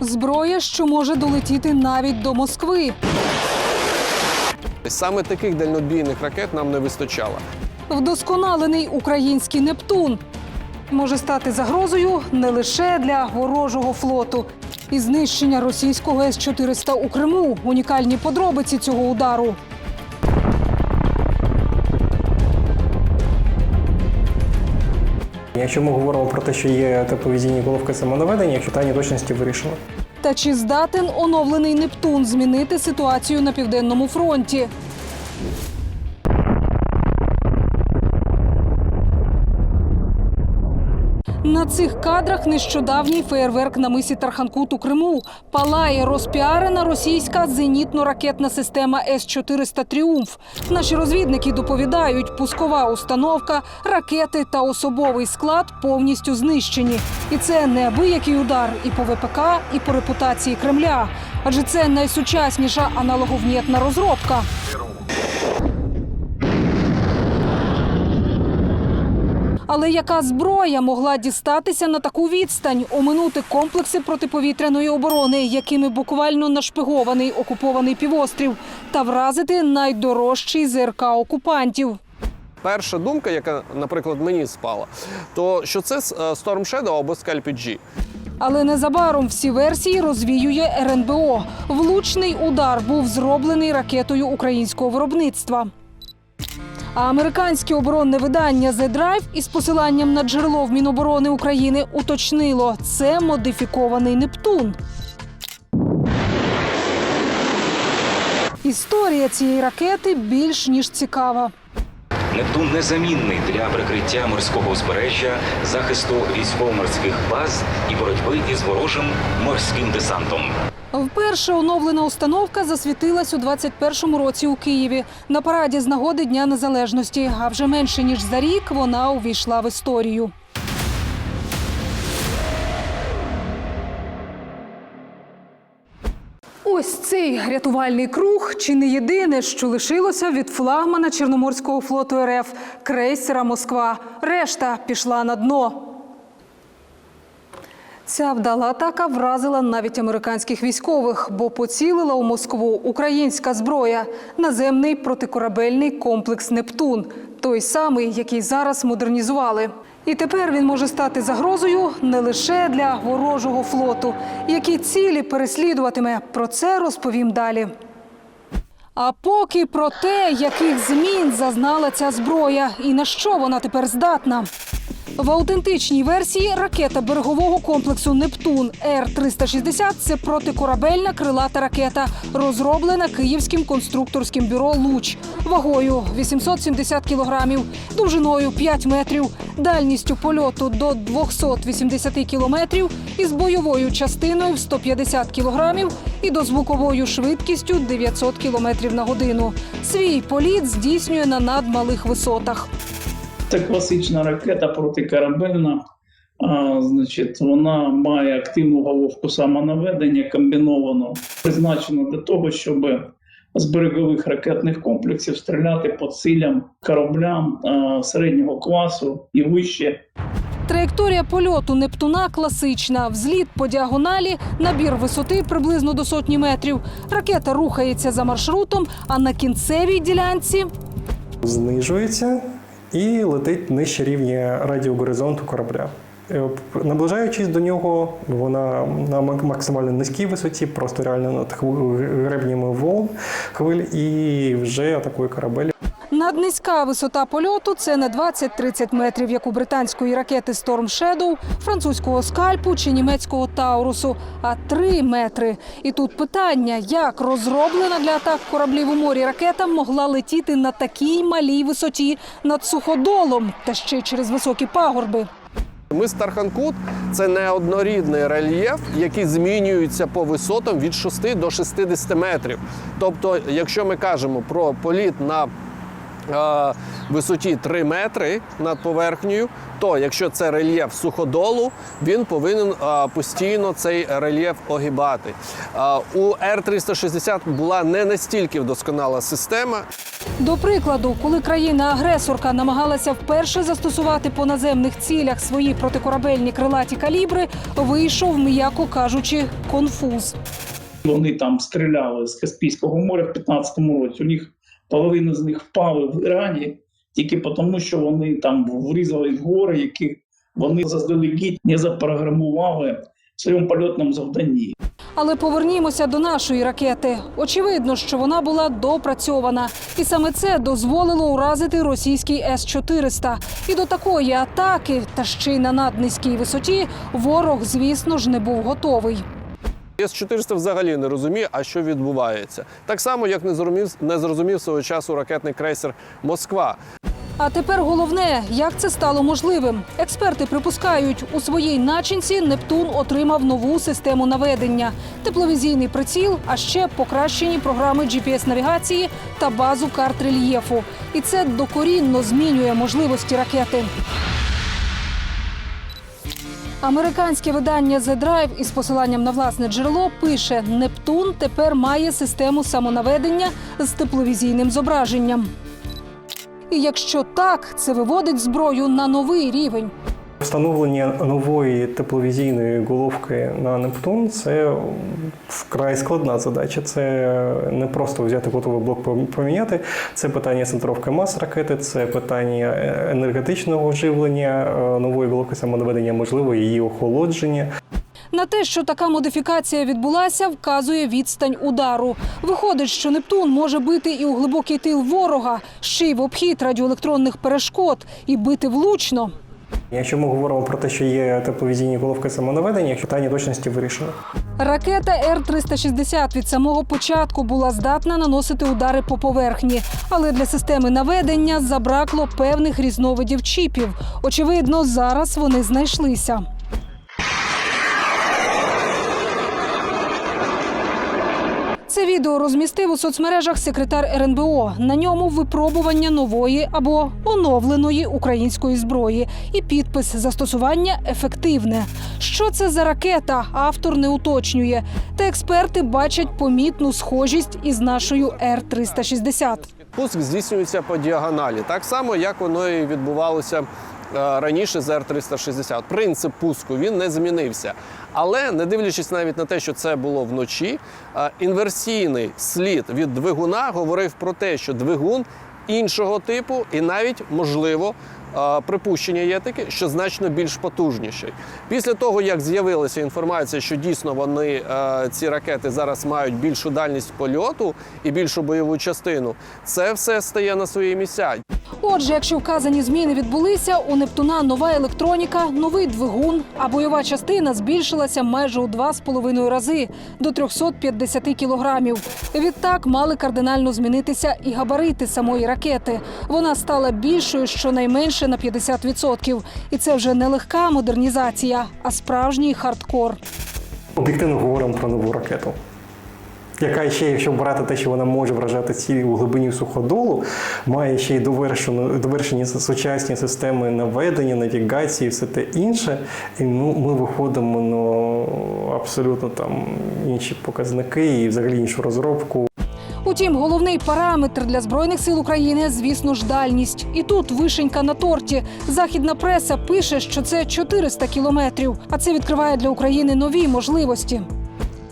Зброя, що може долетіти навіть до Москви. Саме таких дальнобійних ракет нам не вистачало. Вдосконалений український Нептун може стати загрозою не лише для ворожого флоту. І знищення російського С-400 у Криму унікальні подробиці цього удару. Якщо ми говоримо про те, що є тепловізійні головки самонаведення, питання точності вирішено. Та чи здатен оновлений Нептун змінити ситуацію на південному фронті? На цих кадрах нещодавній феєрверк на мисі Тарханкут у Криму палає розпіарена російська зенітно-ракетна система С-400 Тріумф. Наші розвідники доповідають, пускова установка, ракети та особовий склад повністю знищені. І це неабиякий удар і по ВПК, і по репутації Кремля. Адже це найсучасніша аналоговнєтна розробка. Але яка зброя могла дістатися на таку відстань, оминути комплекси протиповітряної оборони, якими буквально нашпигований окупований півострів, та вразити найдорожчий ЗРК окупантів? Перша думка, яка, наприклад, мені спала, то що це е, Storm Shadow або Scalp G. Але незабаром всі версії розвіює РНБО. Влучний удар був зроблений ракетою українського виробництва. А американське оборонне видання The Drive із посиланням на джерело в Міноборони України уточнило, це модифікований Нептун. Історія цієї ракети більш ніж цікава. Нептун незамінний для прикриття морського узбережжя, захисту військово-морських баз і боротьби із ворожим морським десантом. Вперше оновлена установка засвітилась у 21-му році у Києві на параді з нагоди Дня Незалежності. А вже менше ніж за рік вона увійшла в історію. Ось цей рятувальний круг чи не єдине, що лишилося від флагмана Чорноморського флоту РФ крейсера Москва. Решта пішла на дно. Ця вдала атака вразила навіть американських військових, бо поцілила у Москву українська зброя наземний протикорабельний комплекс Нептун, той самий, який зараз модернізували. І тепер він може стати загрозою не лише для ворожого флоту. Які цілі переслідуватиме, про це розповім далі. А поки про те, яких змін зазнала ця зброя і на що вона тепер здатна. В аутентичній версії ракета берегового комплексу Нептун Р-360 – це протикорабельна крилата ракета, розроблена київським конструкторським бюро Луч вагою 870 кілограмів, довжиною 5 метрів, дальністю польоту до 280 кілометрів із бойовою частиною в 150 кілограмів і дозвуковою швидкістю 900 кілометрів на годину. Свій політ здійснює на надмалих висотах. Це класична ракета протикорабельна. А, значить, вона має активну головку самонаведення комбіновану, призначена для того, щоб з берегових ракетних комплексів стріляти по цілям кораблям а, середнього класу і вище. Траєкторія польоту Нептуна класична. Взліт по діагоналі, набір висоти приблизно до сотні метрів. Ракета рухається за маршрутом, а на кінцевій ділянці Знижується і летить нижче рівня радіогоризонту корабля. Е, Наближаючись до нього, вона на мак- максимально низькій висоті, просто реально над гребнями волн хвиль, і вже атакує корабель. Наднизька висота польоту це не 20-30 метрів, як у британської ракети Storm Shadow, французького скальпу чи німецького Таурусу, а 3 метри. І тут питання: як розроблена для атак кораблів у морі ракета могла летіти на такій малій висоті над суходолом та ще через високі пагорби. Ми Тарханкут це неоднорідний рельєф, який змінюється по висотам від 6 до 60 метрів. Тобто, якщо ми кажемо про політ на висоті 3 метри над поверхнею, то якщо це рельєф суходолу, він повинен е, постійно цей рельєф огибати. Е, у Р-360 була не настільки вдосконала система. До прикладу, коли країна-агресорка намагалася вперше застосувати по наземних цілях свої протикорабельні крилаті калібри, вийшов, м'яко кажучи, конфуз. Вони там стріляли з Каспійського моря в 15-му році. У них половина з них впали в Ірані тільки тому, що вони там врізались в гори, які вони заздалегідь не запрограмували в своєму польотному завданні. Але повернімося до нашої ракети. Очевидно, що вона була допрацьована, і саме це дозволило уразити російський С-400. І до такої атаки, та ще й на наднизькій висоті, ворог, звісно ж, не був готовий. С-400 взагалі не розуміє, а що відбувається. Так само, як не зрозумів, не зрозумів свого часу ракетний крейсер Москва. А тепер головне, як це стало можливим. Експерти припускають, у своїй начинці Нептун отримав нову систему наведення, тепловізійний приціл, а ще покращені програми GPS-навігації та базу карт рельєфу. І це докорінно змінює можливості ракети. Американське видання The Drive із посиланням на власне джерело пише: Нептун тепер має систему самонаведення з тепловізійним зображенням. І якщо так, це виводить зброю на новий рівень. Встановлення нової тепловізійної головки на Нептун це вкрай складна задача. Це не просто взяти готовий блок поміняти. Це питання центровки мас ракети, це питання е, енергетичного живлення е, нової головки самонаведення, можливо, її охолодження. На те, що така модифікація відбулася, вказує відстань удару. Виходить, що Нептун може бити і у глибокий тил ворога, ще й в обхід радіоелектронних перешкод, і бити влучно. Якщо ми говоримо про те, що є тепловізійні головки самонаведення, питання точності вирішено. Ракета Р-360 від самого початку була здатна наносити удари по поверхні, але для системи наведення забракло певних різновидів чіпів. Очевидно, зараз вони знайшлися. Це відео розмістив у соцмережах секретар РНБО. На ньому випробування нової або оновленої української зброї і підпис застосування ефективне. Що це за ракета? Автор не уточнює. Та експерти бачать помітну схожість із нашою Р-360. Пуск здійснюється по діагоналі, так само, як воно і відбувалося раніше з Р-360. Принцип пуску він не змінився. Але не дивлячись навіть на те, що це було вночі, е, інверсійний слід від двигуна говорив про те, що двигун іншого типу і навіть можливо. е, Припущення є таке, що значно більш потужніший. Після того, як з'явилася інформація, що дійсно вони е, ці ракети зараз мають більшу дальність польоту і більшу бойову частину, це все стає на свої місця. Отже, якщо вказані зміни відбулися, у Нептуна нова електроніка, новий двигун, а бойова частина збільшилася майже у два з половиною рази до 350 кілограмів. Відтак мали кардинально змінитися і габарити самої ракети. Вона стала більшою щонайменше на 50%. І це вже не легка модернізація, а справжній хардкор. Об'єктивно говоримо про нову ракету. Яка ще, якщо брати те, що вона може вражати цілі у глибині суходолу, має ще й довершені сучасні системи наведення, навігації, все те інше. І ну, ми виходимо на абсолютно там інші показники і взагалі іншу розробку. Утім, головний параметр для збройних сил України, звісно ж, дальність. І тут вишенька на торті. Західна преса пише, що це 400 кілометрів, а це відкриває для України нові можливості.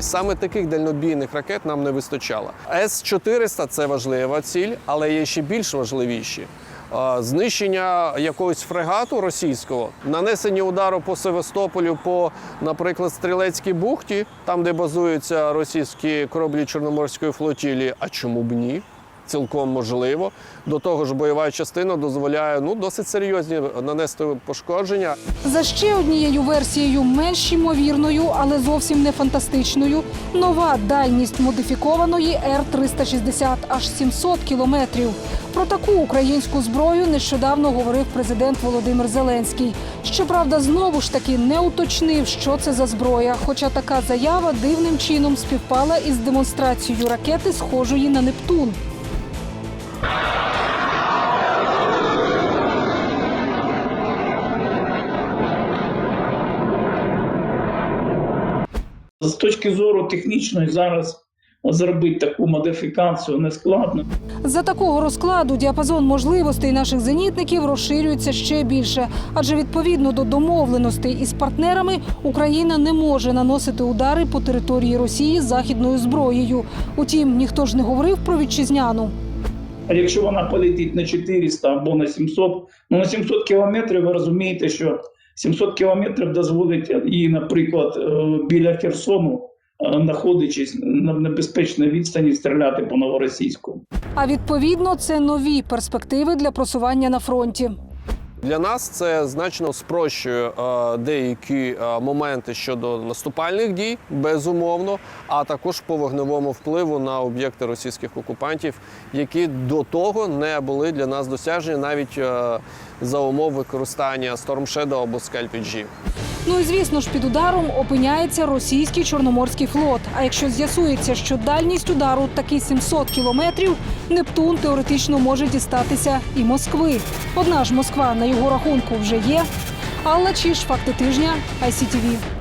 Саме таких дальнобійних ракет нам не вистачало. С-400 це важлива ціль, але є ще більш важливіші. Знищення якогось фрегату російського, нанесення удару по Севастополю, по, наприклад, Стрілецькій бухті, там, де базуються російські кораблі Чорноморської флотілії. А чому б ні? Цілком можливо. До того ж, бойова частина дозволяє ну досить серйозні нанести пошкодження. За ще однією версією, менш ймовірною, але зовсім не фантастичною, нова дальність модифікованої Р-360 аж 700 кілометрів. Про таку українську зброю нещодавно говорив президент Володимир Зеленський. Щоправда, знову ж таки не уточнив, що це за зброя. Хоча така заява дивним чином співпала із демонстрацією ракети, схожої на Нептун. З точки зору технічної зараз зробити таку модифікацію не складно. За такого розкладу діапазон можливостей наших зенітників розширюється ще більше, адже відповідно до домовленостей із партнерами Україна не може наносити удари по території Росії західною зброєю. Утім, ніхто ж не говорив про вітчизняну. А якщо вона полетить на 400 або на 700, ну на 700 кілометрів ви розумієте, що 700 кілометрів дозволить їй, наприклад, е, біля Херсону, Находячись знаходячись на небезпечній відстані, стріляти по новоросійську. А відповідно, це нові перспективи для просування на фронті. Для нас це значно спрощує е, деякі е, моменти щодо наступальних дій, безумовно, а також по вогневому впливу на об'єкти російських окупантів, які до того не були для нас досяжні навіть е, за умов використання Storm Shadow або Scalp G. Ну і звісно ж, під ударом опиняється російський чорноморський флот. А якщо з'ясується, що дальність удару таки 700 кілометрів, Нептун теоретично може дістатися і Москви. Одна ж Москва на його рахунку вже є. Алла Чіш, факти тижня, ICTV.